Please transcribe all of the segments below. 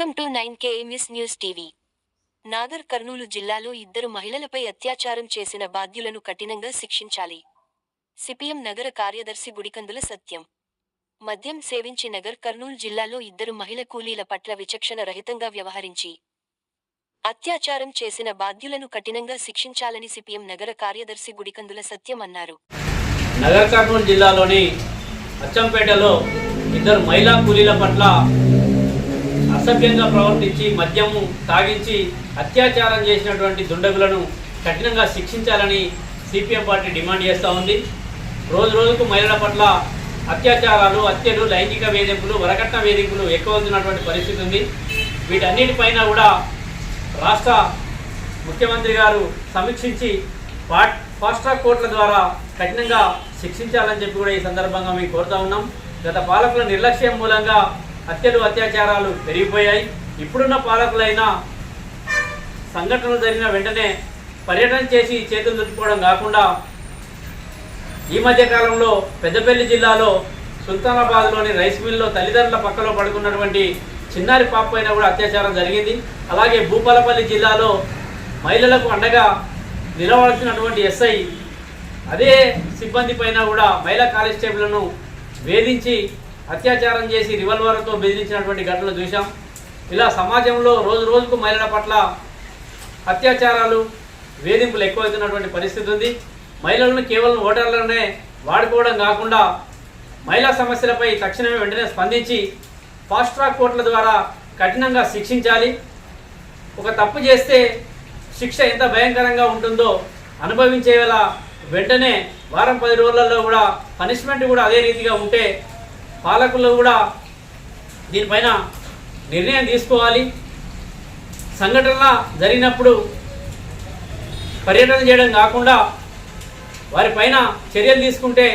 News TV Nagar Kurnool జిల్లాలో ఇద్దరు మహిళలపై అత్యాచారం చేసిన బాధ్యులను కఠినంగా శిక్షించాలి. సిపిఎం నగర కార్యదర్శి గుడికందుల సత్యం. మద్యం సేవించి నగర్ కర్నూలు జిల్లాలో ఇద్దరు మహిళ కూలీల పట్ల విచక్షణ రహితంగా వ్యవహరించి అత్యాచారం చేసిన బాధ్యులను కఠినంగా శిక్షించాలని సిపిఎం నగర కార్యదర్శి గుడికందుల సత్యం అన్నారు. నగర్ కర్నూలు జిల్లాలోని అచ్చంపేటలో ఇద్దరు మహిళా కూలీల పట్ల అసభ్యంగా ప్రవర్తించి మద్యము తాగించి అత్యాచారం చేసినటువంటి దుండగులను కఠినంగా శిక్షించాలని సిపిఎం పార్టీ డిమాండ్ చేస్తూ ఉంది. రోజు రోజుకు మహిళల పట్ల అత్యాచారాలు హత్యలు లైంగిక వేధింపులు వరకట్న వేధింపులు ఎక్కువవుతున్నటువంటి పరిస్థితి ఉంది. వీటన్నిటిపైన కూడా రాష్ట్ర ముఖ్యమంత్రి గారు సమీక్షించి ఫాస్ట్ ట్రాక్ కోర్టుల ద్వారా కఠినంగా శిక్షించాలని చెప్పి కూడా ఈ సందర్భంగా మేము కోరుతా ఉన్నాం. గత పాలకుల నిర్లక్ష్యం మూలంగా హత్యలు అత్యాచారాలు పెరిగిపోయాయి. ఇప్పుడున్న పాలకులైనా సంఘటనలు జరిగిన వెంటనే పర్యటన చేసి చేతులు దుట్టుకోవడం కాకుండా ఈ మధ్య కాలంలో పెద్దపల్లి జిల్లాలో సుల్తానాబాద్లోని రైస్ మిల్లో తల్లిదండ్రుల పక్కలో పడుకున్నటువంటి చిన్నారి పాప పైన కూడా అత్యాచారం జరిగింది. అలాగే భూపాలపల్లి జిల్లాలో మహిళలకు అండగా నిలవలసినటువంటి ఎస్ఐ అదే సిబ్బంది పైన కూడా మహిళా కానిస్టేబుల్ను వేధించి అత్యాచారం చేసి రివల్వర్తో బెదిరించినటువంటి ఘటనలు చూసాం ఇలా సమాజంలో రోజు రోజుకు మహిళల పట్ల అత్యాచారాలు వేధింపులు ఎక్కువవుతున్నటువంటి పరిస్థితి ఉంది. మహిళలను కేవలం ఓటర్లనే వాడుకోవడం కాకుండా మహిళా సమస్యలపై తక్షణమే వెంటనే స్పందించి ఫాస్ట్ ట్రాక్ కోర్టుల ద్వారా కఠినంగా శిక్షించాలి. ఒక తప్పు చేస్తే శిక్ష ఎంత భయంకరంగా ఉంటుందో అనుభవించేలా వెంటనే వారం పది రోజులలో కూడా పనిష్మెంట్ కూడా అదే రీతిగా ఉంటే పాలకులు కూడా దీనిపైన నిర్ణయం తీసుకోవాలి. సంఘటన జరిగినప్పుడు పర్యటన చేయడం కాకుండా వారిపైన చర్యలు తీసుకుంటే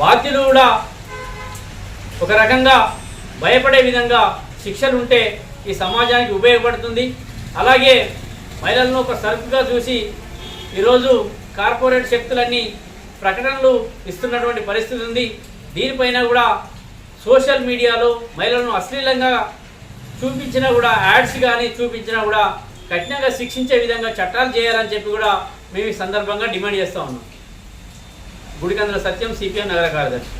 బాధ్యులు కూడా ఒక రకంగా భయపడే విధంగా శిక్షలు ఉంటే ఈ సమాజానికి ఉపయోగపడుతుంది. అలాగే మహిళలను ఒక సరుకుగా చూసి ఈరోజు కార్పొరేట్ శక్తులన్నీ ప్రకటనలు ఇస్తున్నటువంటి పరిస్థితి ఉంది. దీనిపైన కూడా సోషల్ మీడియాలో మహిళలను అశ్లీలంగా చూపించినా కూడా యాడ్స్ కానీ చూపించినా కూడా కఠినంగా శిక్షించే విధంగా చట్టాలు చేయాలని చెప్పి కూడా మేము ఈ సందర్భంగా డిమాండ్ చేస్తూ ఉన్నాం. గుడికందుల సత్యం సిపిఎం నగర కార్యదర్శి.